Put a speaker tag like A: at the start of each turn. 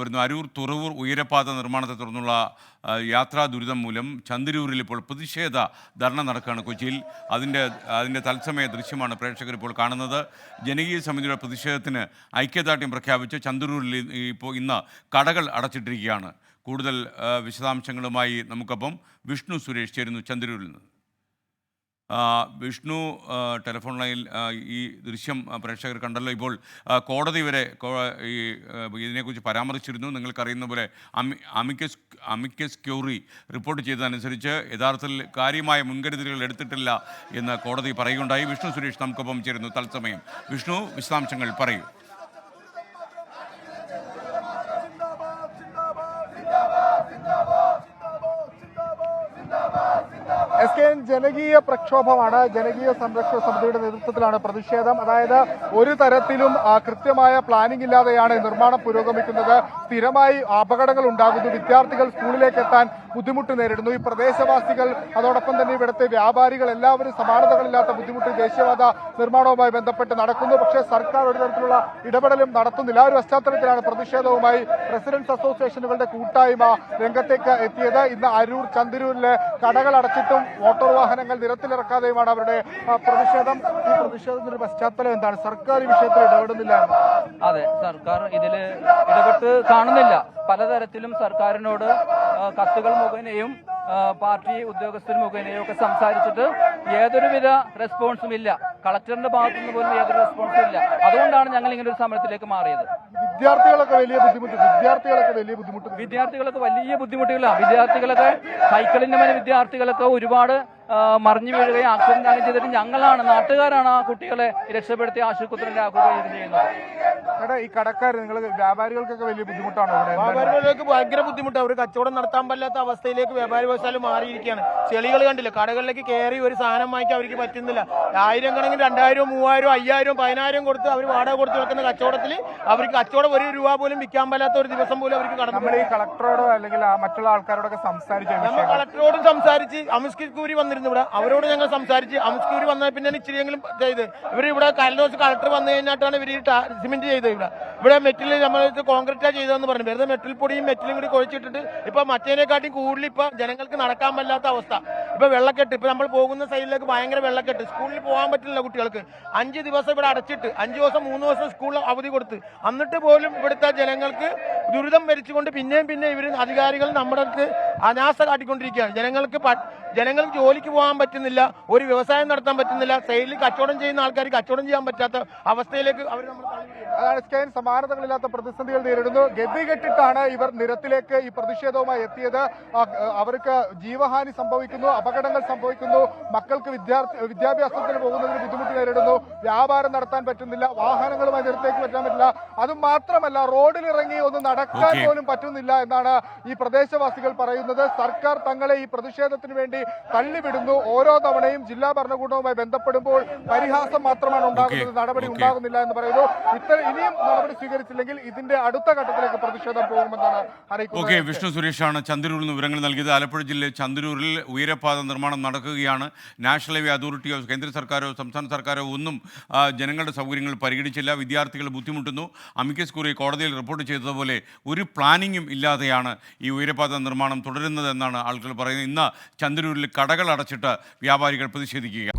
A: വരുന്നു. അരൂർ തുറവൂർ ഉയരപാത നിർമ്മാണത്തെ തുടർന്നുള്ള യാത്രാ ദുരിതം മൂലം ചന്ദരൂരിൽ ഇപ്പോൾ പ്രതിഷേധ ധർണ നടക്കുകയാണ് കൊച്ചിയിൽ. അതിന്റെ അതിന്റെ തത്സമയ ദൃശ്യമാണ് പ്രേക്ഷകർ ഇപ്പോൾ കാണുന്നത്. ജനകീയ സമിതിയുടെ പ്രതിഷേധത്തിന് ഐക്യദാർഢ്യം പ്രഖ്യാപിച്ച് ചന്ദരൂരിൽ ഇപ്പോൾ ഇന്ന് കടകൾ അടച്ചിട്ടിരിക്കുകയാണ്. കൂടുതൽ വിശദാംശങ്ങളുമായി നമുക്കൊപ്പം വിഷ്ണു സുരേഷ് ചേരുന്നു ചന്ദരൂരിൽ നിന്ന്. വിഷ്ണു ടെലിഫോൺ ലൈനിൽ ഈ ദൃശ്യം പ്രേക്ഷകർ കണ്ടല്ലോ. ഇപ്പോൾ കോടതി വരെ ഈ ഇതിനെക്കുറിച്ച് പരാമർശിച്ചിരുന്നു. നിങ്ങൾക്കറിയുന്ന പോലെ അമി അമിക്കസ് അമിക്കസ് ക്യൂറി റിപ്പോർട്ട് ചെയ്തതനുസരിച്ച് യഥാർത്ഥത്തിൽ കാര്യമായ മുൻകരുതലുകൾ എടുത്തിട്ടില്ല എന്ന് കോടതി പറയുകയുണ്ടായി. വിഷ്ണു സുരേഷ് നമുക്കൊപ്പം ചേരുന്നു. തത്സമയം. വിഷ്ണു വിശദാംശങ്ങൾ പറയൂ.
B: എസ് കെ ജനകീയ പ്രക്ഷോഭമാണ്. ജനകീയ സംരക്ഷണ സമിതിയുടെ നേതൃത്വത്തിലാണ് പ്രതിഷേധം. അതായത് ഒരു തരത്തിലും കൃത്യമായ പ്ലാനിംഗ് ഇല്ലാതെയാണ് നിർമ്മാണം പുരോഗമിക്കുന്നത്. സ്ഥിരമായി അപകടങ്ങൾ ഉണ്ടാകുന്നു. വിദ്യാർത്ഥികൾ സ്കൂളിലേക്ക് എത്താൻ ബുദ്ധിമുട്ട് നേരിടുന്നു. ഈ പ്രദേശവാസികൾ അതോടൊപ്പം തന്നെ ഇവിടുത്തെ വ്യാപാരികൾ എല്ലാവരും സമാനതകളില്ലാത്ത ബുദ്ധിമുട്ട് ദേശീയപാത നിർമ്മാണവുമായി ബന്ധപ്പെട്ട് നടക്കുന്നു. പക്ഷേ സർക്കാർ ഒരു തരത്തിലുള്ള ഇടപെടലും നടത്തുന്നില്ല. ആ ഒരു പശ്ചാത്തലത്തിലാണ് പ്രതിഷേധവുമായി റെസിഡൻസ് അസോസിയേഷനുകളുടെ കൂട്ടായ്മ രംഗത്തേക്ക് എത്തിയത്. ഇന്ന് അരൂർ ചന്ദരൂരിലെ കടകൾ അടച്ചിട്ടും മോട്ടോർ വാഹനങ്ങൾ നിരത്തിലിറക്കാതെയുമാണ് അവരുടെ പ്രതിഷേധം. ഈ പ്രതിഷേധത്തിന്റെ പശ്ചാത്തലം എന്താണ്? സർക്കാർ ഈ വിഷയത്തിൽ ഇടപെടുന്നില്ല
C: അതെ സർക്കാർ ഇതിൽ ഇടപെട്ട് കാണുന്നില്ല. പലതരത്തിലും സർക്കാരിനോട് കത്തുകൾ മുഖേനയും പാർട്ടി ഉദ്യോഗസ്ഥർ മുഖേനയൊക്കെ ഒക്കെ സംസാരിച്ചിട്ട് വിധ റെസ്പോൺസും ഇല്ല. കളക്ടറിന്റെ ഭാഗത്തു നിന്ന് പോലും യാതൊരു റെസ്പോൺസും ഇല്ല. അതുകൊണ്ടാണ് ഞങ്ങൾ ഇങ്ങനെ ഒരു സമരത്തിലേക്ക് മാറിയത്.
B: വിദ്യാർത്ഥികളൊക്കെ വലിയ ബുദ്ധിമുട്ട് വിദ്യാർത്ഥികളൊക്കെ വലിയ ബുദ്ധിമുട്ട്.
C: വിദ്യാർത്ഥികളൊക്കെ വലിയ ബുദ്ധിമുട്ടുകളാണ് വിദ്യാർത്ഥികളൊക്കെ സൈക്കിളിന്റെ മേലെ വിദ്യാർത്ഥികളൊക്കെ ഒരുപാട് മറിഞ്ഞു വീഴുകയും ആക്സിഡന്റ് ആകുകയും ചെയ്തിട്ട് ഞങ്ങളാണ് നാട്ടുകാരാണ് ആ കുട്ടികളെ രക്ഷപ്പെടുത്തി ആശുപത്രിയിലാക്കുകയും ചെയ്യുന്നത്.
B: എടാ ഈ കടക്കാർ നിങ്ങൾ വ്യാപാരികൾക്കൊക്കെ വലിയ ബുദ്ധിമുട്ടാണ്?
D: വ്യാപാരികൾക്ക് ഭയങ്കര ബുദ്ധിമുട്ടാണ് അവർ കച്ചവടം നടത്താൻ പറ്റാത്ത അവസ്ഥയിലേക്ക് വ്യാപാരി വ്യവസായം മാറിയിരിക്കുകയാണ്. ചെളികൾ കണ്ടില്ല? കടകളിലേക്ക് കയറി ഒരു സാധനം വാങ്ങിക്കാൻ അവർക്ക് പറ്റുന്നില്ല. ആയിരം കണക്കിന് രണ്ടായിരം മൂവായിരം അയ്യായിരം പതിനായിരം കൊടുത്ത് അവർ വാടക കൊടുത്ത് വെക്കുന്ന കച്ചവടത്തിൽ അവർക്ക് കച്ചവടം ഒരു രൂപ പോലും വിൽക്കാൻ പറ്റാത്ത ഒരു ദിവസം പോലും അവർക്ക് കടന്നു
B: നമ്മൾ ഈ കളക്ടറോടോ അല്ലെങ്കിൽ ആ മറ്റുള്ള ആൾക്കാരോടൊക്കെ സംസാരിച്ചു
D: കളക്ടറോടും സംസാരിച്ച് അമുസ്കൂരി വന്നിരുന്നു ഇവിടെ. അവരോട് ഞങ്ങൾ സംസാരിച്ച് അമുസ്കൂരി വന്ന പിന്നെ ഇച്ചിരിയെങ്കിലും ചെയ്ത് ഇവർ ഇവിടെ കലദോഷം കളക്ടർ വന്നു കഴിഞ്ഞിട്ടാണ് ഇവർ സിമെന്റ് ചെയ്തത് ഇവിടെ. ഇവിടെ മെറ്റിൽ നമ്മൾ കോൺക്രീറ്റാ ചെയ്തതെന്ന് പറഞ്ഞു. വെറുതെ മെറ്റൽ പൊടിയും മെറ്റിലും കൂടി കുഴച്ചിട്ടിട്ട് ഇപ്പൊ മറ്റേനെക്കാട്ടിയും കൂടുതൽ ഇപ്പൊ ജനങ്ങൾക്ക് നടക്കാൻ പറ്റാത്ത അവസ്ഥ. ഇപ്പൊ വെള്ളക്കെട്ട്. ഇപ്പൊ നമ്മൾ പോകുന്ന സൈഡിലേക്ക് ഭയങ്കര വെള്ളക്കെട്ട്. സ്കൂളിൽ പോകാൻ പറ്റില്ല കുട്ടികൾക്ക്. അഞ്ച് ദിവസം ഇവിടെ അടച്ചിട്ട് അഞ്ച് ദിവസം മൂന്ന് ദിവസം സ്കൂളിൽ അവധി കൊടുത്ത്. എന്നിട്ട് പോലും ഇവിടുത്തെ ജനങ്ങൾക്ക് ദുരിതം ഭരിച്ചുകൊണ്ട് പിന്നെയും പിന്നെ ഇവർ അധികാരികൾ നമ്മുടെ അടുത്ത് അനാസ കാട്ടിക്കൊണ്ടിരിക്കുകയാണ്. ജനങ്ങൾക്ക് ജനങ്ങൾക്ക് ജോലിക്ക് പോകാൻ പറ്റുന്നില്ല ഒരു വ്യവസായം നടത്താൻ പറ്റുന്നില്ല സൈഡിൽ കച്ചവടം ചെയ്യുന്ന ആൾക്കാർ കച്ചവടം ചെയ്യാൻ പറ്റാത്ത അവസ്ഥയിലേക്ക് അവർ നമ്മൾ.
B: അതാണ് സമാനതകളില്ലാത്ത പ്രതിസന്ധികൾ നേരിടുന്നു. ഗതികെട്ടിട്ടാണ് ഇവർ നിരത്തിലേക്ക് ഈ പ്രതിഷേധവുമായി എത്തിയത്. അവർക്ക് ജീവഹാനി സംഭവിക്കുന്നു അപകടങ്ങൾ സംഭവിക്കുന്നു മക്കൾക്ക് വിദ്യാർത്ഥി വിദ്യാഭ്യാസത്തിന് പോകുന്നതിന് ബുദ്ധിമുട്ട് നേരിടുന്നു. വ്യാപാരം നടത്താൻ പറ്റുന്നില്ല വാഹനങ്ങളുമായി നിരത്തേക്ക് പറ്റാൻ പറ്റില്ല. അത് മാത്രമല്ല റോഡിലിറങ്ങി ഒന്ന് നടക്കാൻ പോലും പറ്റുന്നില്ല എന്നാണ് ഈ പ്രദേശവാസികൾ പറയുന്നത്. സർക്കാർ തങ്ങളെ ഈ പ്രതിഷേധത്തിന് വേണ്ടി തള്ളിവിടുന്നു ഓരോ തവണയും ജില്ലാ ഭരണകൂടവുമായി ബന്ധപ്പെടുമ്പോൾ പരിഹാസം മാത്രമാണ് ഉണ്ടാകുന്നത്. നടപടി ഉണ്ടാകുന്നില്ല എന്ന് പറയുന്നു. ഇത്ര ഇനിയും നടപടി സ്വീകരിച്ചില്ലെങ്കിൽ ഇതിന്റെ അടുത്ത ഘട്ടത്തിലേക്ക് പ്രതിഷേധം പോകുമെന്നാണ് അറിയിക്കുന്നത്.
A: വിഷ്ണു സുരേഷാണ് ചന്ദരൂരിൽ നിന്ന് വിവരങ്ങൾ നൽകിയത്. ആലപ്പുഴ ജില്ലയിൽ ചന്ദരൂരിൽ ഉയരപാത നിർമ്മാണം നടക്കുകയാണ്. നാഷണൽ ഹൈവേ അതോറിറ്റിയോ കേന്ദ്ര സർക്കാരോ സംസ്ഥാന സർക്കാരോ ഒന്നും ജനങ്ങളുടെ സൗകര്യങ്ങൾ പരിഗണിച്ചില്ല. വിദ്യാർത്ഥികൾ ബുദ്ധിമുട്ടുന്നു. അമിക്കസ് കുറി കോടതിയിൽ റിപ്പോർട്ട് ചെയ്തതുപോലെ ഒരു പ്ലാനിങ്ങും ഇല്ലാതെയാണ് ഈ ഉയരപാത നിർമ്മാണം തുടരുന്നതെന്നാണ് ആളുകൾ പറയുന്നത്. ഇന്ന് ചന്ദരൂരിൽ കടകൾ അടച്ചിട്ട് വ്യാപാരികൾ പ്രതിഷേധിക്കുക